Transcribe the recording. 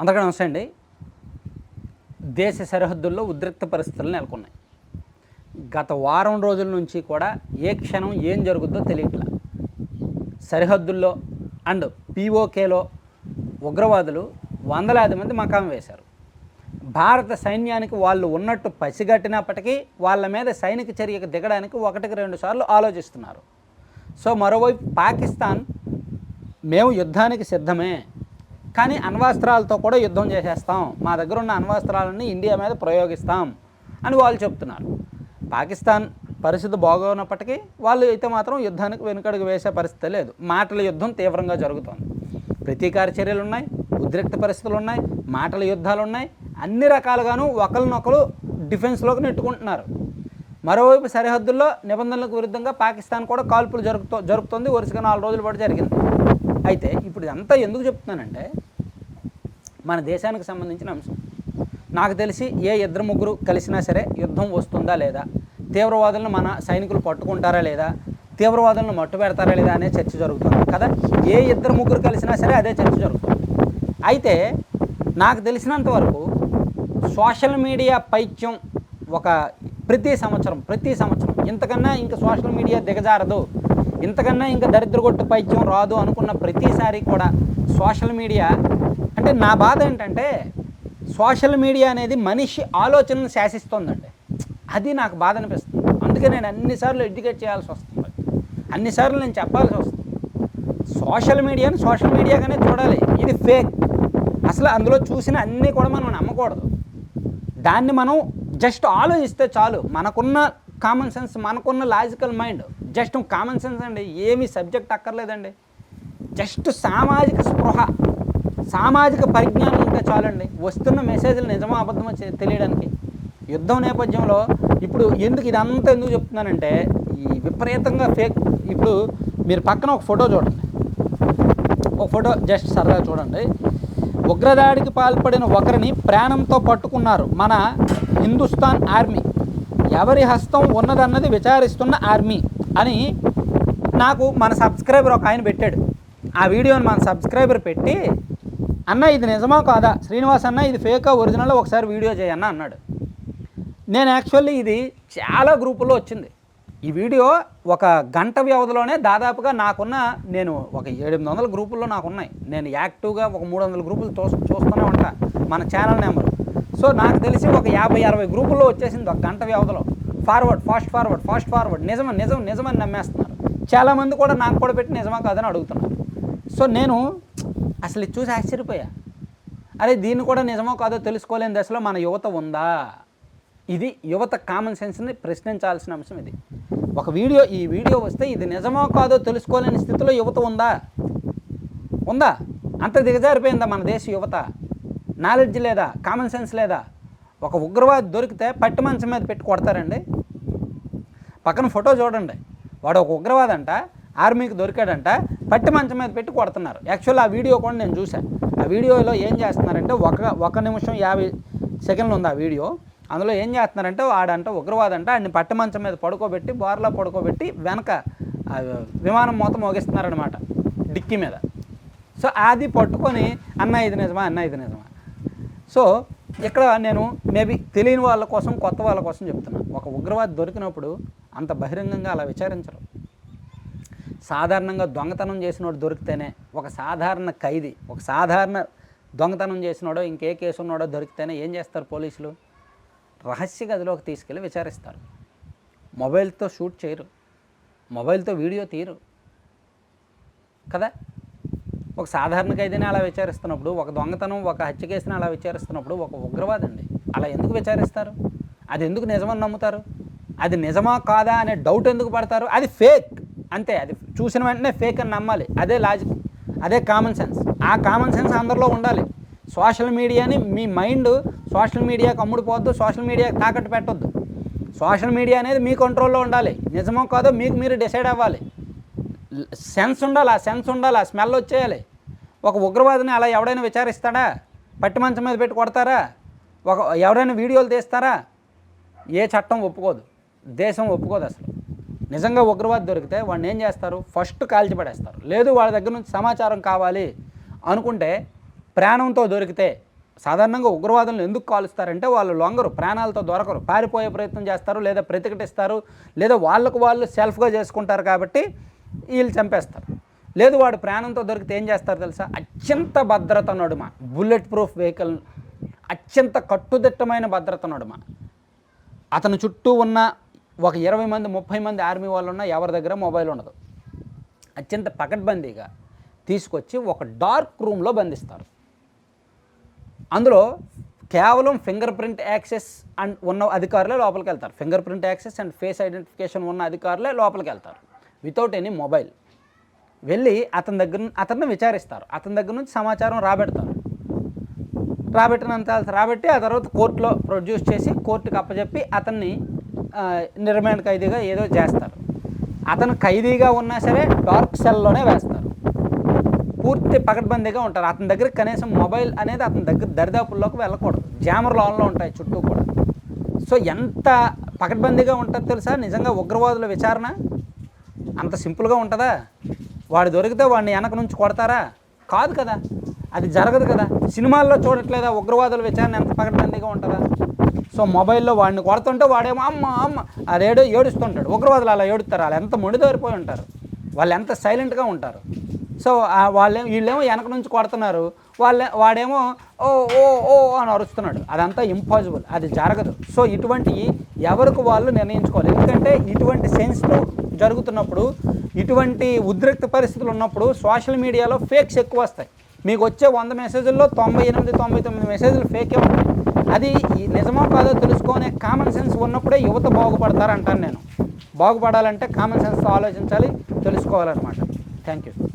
అందరికీ నమస్తే అండి. దేశ సరిహద్దుల్లో ఉద్రిక్త పరిస్థితులు నెలకొన్నాయి. గత వారం రోజుల నుంచి కూడా ఏ క్షణం ఏం జరుగుద్దో తెలియట్లా. సరిహద్దుల్లో అండ్ పీఓకేలో ఉగ్రవాదులు వందలాది మంది మకాం వేశారు. భారత సైన్యానికి వాళ్ళు ఉన్నట్టు పసిగట్టినప్పటికీ వాళ్ళ మీద సైనిక చర్యకు దిగడానికి ఒకటికి రెండు సార్లు ఆలోచిస్తున్నారు. సో మరోవైపు పాకిస్తాన్ మేము యుద్ధానికి సిద్ధమే. కానీ అణ్వాస్త్రాలతో కూడా యుద్ధం చేసేస్తాం. మా దగ్గర ఉన్న అణ్వాస్త్రాలన్నీ ఇండియా మీద ప్రయోగిస్తాం అని వాళ్ళు చెప్తున్నారు. పాకిస్తాన్ పరిస్థితి బాగోనప్పటికీ వాళ్ళు అయితే మాత్రం యుద్ధానికి వెనుకడుగు వేసే పరిస్థితి లేదు. మాటల యుద్ధం తీవ్రంగా జరుగుతోంది. ప్రతీకార చర్యలు ఉన్నాయి ఉద్రిక్త పరిస్థితులు ఉన్నాయి మాటల యుద్ధాలు ఉన్నాయి అన్ని రకాలుగాను ఒకరినొకరు డిఫెన్స్లోకి నెట్టుకుంటున్నారు. మరోవైపు సరిహద్దుల్లో నిబంధనలకు విరుద్ధంగా పాకిస్తాన్ కూడా కాల్పులు జరుగుతూ జరుగుతుంది వరుసగా నాలుగు రోజుల పాటు జరిగింది. అయితే ఇప్పుడు ఇదంతా ఎందుకు చెప్తున్నానంటే మన దేశానికి సంబంధించిన అంశం. నాకు తెలిసి ఏ ఇద్దరు ముగ్గురు కలిసినా సరే యుద్ధం వస్తుందా లేదా? తీవ్రవాదులను మన సైనికులు పట్టుకుంటారా లేదా? తీవ్రవాదులను మట్టు పెడతారా లేదా అనే చర్చ జరుగుతుంది కదా? ఏ ఇద్దరు ముగ్గురు కలిసినా సరే అదే చర్చ జరుగుతుంది. అయితే నాకు తెలిసినంత వరకు సోషల్ మీడియా పైత్యం ఒక ప్రతి సంవత్సరం ప్రతి సంవత్సరం ఇంతకన్నా ఇంకా సోషల్ మీడియా దిగజారదు. ఇంతకన్నా ఇంకా దరిద్రగొట్టు పైత్యం రాదు అనుకున్న ప్రతిసారి కూడా సోషల్ మీడియా అంటే నా బాధ ఏంటంటే సోషల్ మీడియా అనేది మనిషి ఆలోచనను శాసిస్తుందండి. అది నాకు బాధ అనిపిస్తుంది. అందుకే నేను అన్నిసార్లు ఎడ్యుకేట్ చేయాల్సి వస్తుంది. అన్నిసార్లు నేను చెప్పాల్సి వస్తుంది. సోషల్ మీడియాని సోషల్ మీడియాగానే చూడాలి. ఇది ఫేక్. అసలు అందులో చూసిన అన్నీ కూడా మనం నమ్మకూడదు. దాన్ని మనం జస్ట్ ఆలోచిస్తే చాలు. మనకున్న కామన్ సెన్స్ మనకున్న logical mind just common sense అండి. ఏమీ సబ్జెక్ట్ అక్కర్లేదండి. జస్ట్ సామాజిక స్పృహ. సామాజిక పరిజ్ఞానం ఉంటే చాలండి. వస్తున్న మెసేజ్లు నిజమో అబద్ధమో తెలియడానికి. యుద్ధం నేపథ్యంలో ఇప్పుడు ఎందుకు ఇదంతా ఎందుకు చెప్తున్నానంటే ఈ విపరీతంగా ఫేక్ ఇప్పుడు మీరు పక్కన ఒక ఫోటో చూడండి. ఒక ఫోటో జస్ట్ సరదా చూడండి. ఉగ్రదాడికి పాల్పడిన ఒకరిని ప్రాణంతో పట్టుకున్నారు మన హిందుస్థాన్ ఆర్మీ. ఎవరి హస్తం ఉన్నదన్నది విచారిస్తున్న ఆర్మీ అని నాకు మన సబ్స్క్రైబర్ ఒక ఆయన పెట్టాడు. ఆ వీడియోని మన సబ్స్క్రైబర్ పెట్టి అన్న ఇది నిజమా కాదా? శ్రీనివాస్ అన్న ఇది ఫేకా ఒరిజినల్ ఒకసారి వీడియో చేయన్న అన్నాడు. నేను యాక్చువల్లీ ఇది చాలా గ్రూపుల్లో వచ్చింది. ఈ వీడియో ఒక గంట వ్యవధిలోనే దాదాపుగా నాకున్న నేను ఒక ఎనిమిది వందల గ్రూపుల్లో నాకు ఉన్నాయి నేను యాక్టివ్గా ఒక మూడు వందల గ్రూపులు చూ చూస్తూనే ఉంటా మన ఛానల్ నెంబర్. సో నాకు తెలిసి ఒక యాభై అరవై గ్రూపుల్లో వచ్చేసింది ఒక గంట వ్యవధిలో. Forward fast forward fast forward నిజం నిజం నిజమని నమ్మేస్తున్నారు. చాలామంది కూడా నాకు కూడా పెట్టి నిజమా కాదని అడుగుతున్నారు. సో నేను అసలు ఇది చూసి ఆశ్చర్యపోయా? అరే దీన్ని కూడా నిజమో కాదో తెలుసుకోలేని దశలో మన యువత ఉందా? ఇది యువత కామన్ సెన్స్ని ప్రశ్నించాల్సిన అంశం ఇది. ఒక వీడియో ఈ వీడియో వస్తే ఇది నిజమో కాదో తెలుసుకోలేని స్థితిలో యువత ఉందా? ఉందా? అంత దిగజారిపోయిందా మన దేశ యువత? నాలెడ్జ్ లేదా? కామన్ సెన్స్ లేదా? ఒక ఉగ్రవాది దొరికితే పట్టి మంచం మీద పెట్టి కొడతారండి. పక్కన ఫోటో చూడండి. వాడు ఒక ఉగ్రవాదంట ఆర్మీకి దొరికాడంట పట్టి మంచం మీద పెట్టి కొడుతున్నారు. యాక్చువల్ ఆ వీడియో కూడా నేను చూశాను. ఆ వీడియోలో ఏం చేస్తున్నారంటే ఒక ఒక నిమిషం యాభై సెకండ్లు ఉంది ఆ వీడియో. అందులో ఏం చేస్తున్నారంటే వాడంట ఉగ్రవాదంట ఆయన్ని పట్టి మంచం మీద పడుకోబెట్టి బోర్లో పడుకోబెట్టి వెనక విమానం మూత మోగిస్తున్నారనమాట డిక్కీ మీద. సో అది పట్టుకొని అన్న ఇది నిజమా అన్న ఇది నిజమా? సో ఇక్కడ నేను మేబీ తెలియని వాళ్ళ కోసం కొత్త వాళ్ళ కోసం చెప్తున్నాను. ఒక ఉగ్రవాది దొరికినప్పుడు అంత బహిరంగంగా అలా విచారించరు. సాధారణంగా దొంగతనం చేసినోడు దొరికితేనే ఒక సాధారణ ఖైదీ ఒక సాధారణ దొంగతనం చేసినోడో ఇంకే కేసు ఉన్నాడో దొరికితేనే ఏం చేస్తారు పోలీసులు? రహస్య గదిలోకి తీసుకెళ్ళి విచారిస్తారు. మొబైల్తో షూట్ చేయరు. మొబైల్తో వీడియో తీయరు. కదా? ఒక సాధారణ ఖైదీని అలా విచారిస్తున్నప్పుడు ఒక దొంగతనం ఒక హత్య కేసుని అలా విచారిస్తున్నప్పుడు ఒక ఉగ్రవాది అండి. అలా ఎందుకు విచారిస్తారు? అది ఎందుకు నిజమని నమ్ముతారు? అది నిజమా కాదా అనే డౌట్ ఎందుకు పడతారు? అది ఫేక్ అంతే అది చూసిన వెంటనే ఫేక్ అని నమ్మాలి. అదే లాజిక్ అదే కామన్ సెన్స్ ఆ కామన్ సెన్స్ అందరిలో ఉండాలి. సోషల్ మీడియాని మీ మైండ్ సోషల్ మీడియాకి అమ్ముడుపోవద్దు సోషల్ మీడియాకి తాకట్టు పెట్టొద్దు. సోషల్ మీడియా అనేది మీ కంట్రోల్లో ఉండాలి. నిజమో కాదో మీకు మీరు డిసైడ్ అవ్వాలి. సెన్స్ ఉండాలి ఆ సెన్స్ ఉండాలి ఆ స్మెల్ వచ్చేయాలి. ఒక ఉగ్రవాదిని అలా ఎవడైనా విచారిస్తాడా? పట్టి మంచం మీద పెట్టి కొడతారా? ఒక ఎవరైనా వీడియోలు తీస్తారా? ఏ చట్టం ఒప్పుకోదు. దేశం ఒప్పుకోదు అసలు. నిజంగా ఉగ్రవాది దొరికితే వాడిని ఏం చేస్తారు? ఫస్ట్ కాల్చి పడేస్తారు. లేదు వాళ్ళ దగ్గర నుంచి సమాచారం కావాలి అనుకుంటే ప్రాణంతో దొరికితే సాధారణంగా ఉగ్రవాదులను ఎందుకు కాలుస్తారంటే వాళ్ళు లొంగరు ప్రాణాలతో దొరకరు. పారిపోయే ప్రయత్నం చేస్తారు లేదా ప్రతిఘటిస్తారు లేదా వాళ్ళకు వాళ్ళు సెల్ఫ్గా చేసుకుంటారు కాబట్టి వీళ్ళు చంపేస్తారు. లేదు వాడు ప్రాణంతో దొరికితే ఏం చేస్తారు తెలుసా? అత్యంత భద్రత నడుమ బుల్లెట్ ప్రూఫ్ వెహికల్ అత్యంత కట్టుదిట్టమైన భద్రత నడుమ. అతని చుట్టూ ఉన్న ఒక ఇరవై మంది ముప్పై మంది ఆర్మీ వాళ్ళు ఉన్న ఎవరి దగ్గర మొబైల్ ఉండదు. అత్యంత పకడ్బందీగా తీసుకొచ్చి ఒక డార్క్ రూమ్లో బంధిస్తారు. అందులో కేవలం ఫింగర్ ప్రింట్ యాక్సెస్ అండ్ ఉన్న అధికారులే లోపలికి వెళ్తారు. Finger print access and face identification ఉన్న అధికారులే లోపలికి వెళ్తారు. Without any mobile. వెళ్ళి అతని దగ్గర అతన్ని విచారిస్తారు. అతని దగ్గర నుంచి సమాచారం రాబెడతారు. రాబెట్టినంత రాబెట్టి ఆ తర్వాత కోర్టులో ప్రొడ్యూస్ చేసి కోర్టుకి అప్పచెప్పి అతన్ని నిర్మాణ ఖైదీగా ఏదో చేస్తారు. అతను ఖైదీగా ఉన్నా సరే డార్క్ సెల్లోనే వేస్తారు. పూర్తి పకడ్బందీగా ఉంటారు. అతని దగ్గర కనీసం మొబైల్ అనేది అతని దగ్గర దరిదాపుల్లోకి వెళ్ళకూడదు. జామర్ లోన్లో ఉంటాయి చుట్టూ కూడా. సో ఎంత పకడ్బందీగా ఉంటుందో తెలుసా? నిజంగా ఉగ్రవాదుల విచారణ? అంత సింపుల్గా ఉంటుందా? వాడు దొరికితే వాడిని వెనక నుంచి కొడతారా? కాదు కదా. అది జరగదు కదా. సినిమాల్లో చూడట్లేదా ఉగ్రవాదుల విచారణ ఎంత పకడ్బందీగా ఉంటుందా? సో మొబైల్లో వాడిని కొడుతుంటే వాడేమో అమ్మ అమ్మ అదేడో ఏడుస్తుంటాడు. ఉగ్రవాదులు అలా ఏడుస్తారు వాళ్ళు ఎంత మొండిదోరిపోయి ఉంటారు. వాళ్ళు ఎంత సైలెంట్గా ఉంటారు. సో వాళ్ళే వీళ్ళేమో వెనక నుంచి కొడుతున్నారు. వాళ్ళే వాడేమో ఓ ఓ ఓ అని అరుస్తున్నాడు. అదంతా ఇంపాసిబుల్ అది జరగదు. సో ఇటువంటి ఎవరికి వాళ్ళు నిర్ణయించుకోవాలి. ఎందుకంటే ఇటువంటి సెన్స్లో జరుగుతున్నప్పుడు ఇటువంటి ఉద్రిక్త పరిస్థితులు ఉన్నప్పుడు సోషల్ మీడియాలో ఫేక్స్ ఎక్కువ వస్తాయి. మీకు వచ్చే వంద మెసేజ్ల్లో తొంభై ఎనిమిది తొంభై తొమ్మిది మెసేజ్లు ఫేకే ఉంటాయి. అది ఈ నిజమో కాదో తెలుసుకునే కామన్ సెన్స్ ఉన్నప్పుడే యువత బాగుపడతారంటాను నేను. బాగుపడాలంటే కామన్ సెన్స్తో ఆలోచించాలి తెలుసుకోవాలన్నమాట. Thank you